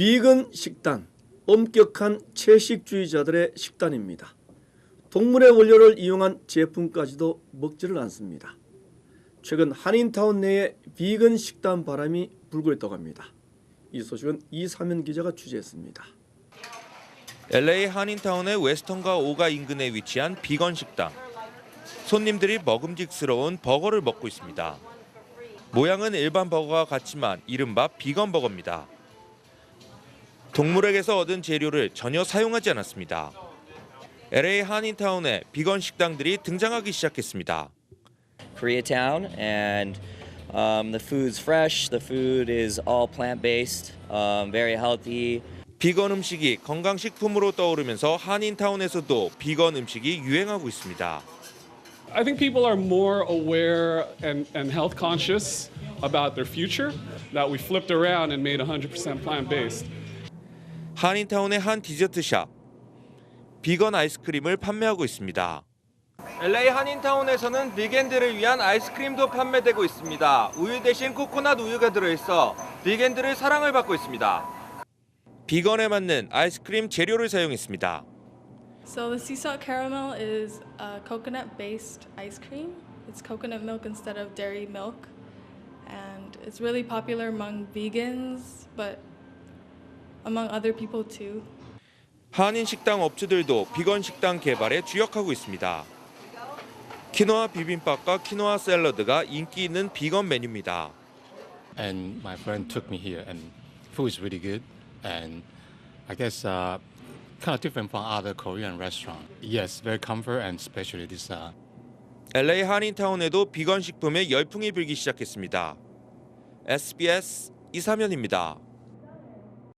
비건 식단, 엄격한 채식주의자들의 식단입니다. 동물의 원료를 이용한 제품까지도 먹지를 않습니다. 최근 한인타운 내에 비건 식단 바람이 불고 있다고 합니다. 이 소식은 이사면 기자가 취재했습니다. LA 한인타운의 웨스턴과 오가 인근에 위치한 비건 식당. 손님들이 먹음직스러운 버거를 먹고 있습니다. 모양은 일반 버거와 같지만 이른바 비건 버거입니다. 동물에게서 얻은 재료를 전혀 사용하지 않았습니다. LA 한인타운에 비건 식당들이 등장하기 시작했습니다. Koreatown, and um, the food's fresh. The food is all plant based, um, very healthy. 비건 음식이 건강식품으로 떠오르면서 한인타운에서도 비건 음식이 유행하고 있습니다. I think people are more aware and, and health conscious about their future that we flipped around and made 100% plant based. 한인타운의 한 디저트샵 비건 아이스크림을 판매하고 있습니다. LA 한인타운에서는 비겐들을 위한 아이스크림도 판매되고 있습니다. 우유 대신 코코넛 우유가 들어있어 비겐들의 사랑을 받고 있습니다. 비건에 맞는 아이스크림 재료를 사용했습니다. So the sea salt caramel is a coconut-based ice cream. It's coconut milk instead of dairy milk, and it's really popular among vegans, but among other people too. 한인 식당 업체들도 비건 식당 개발에 주력하고 있습니다. 키노아 비빔밥과 키노아 샐러드가 인기 있는 비건 메뉴입니다. and my friend took me here and food is really good and i guess uh, kind of different from other korean restaurant yes very comfort and especially this uh, LA 한인타운에도 비건 식품에 열풍이 불기 시작했습니다. SBS 이사면입니다.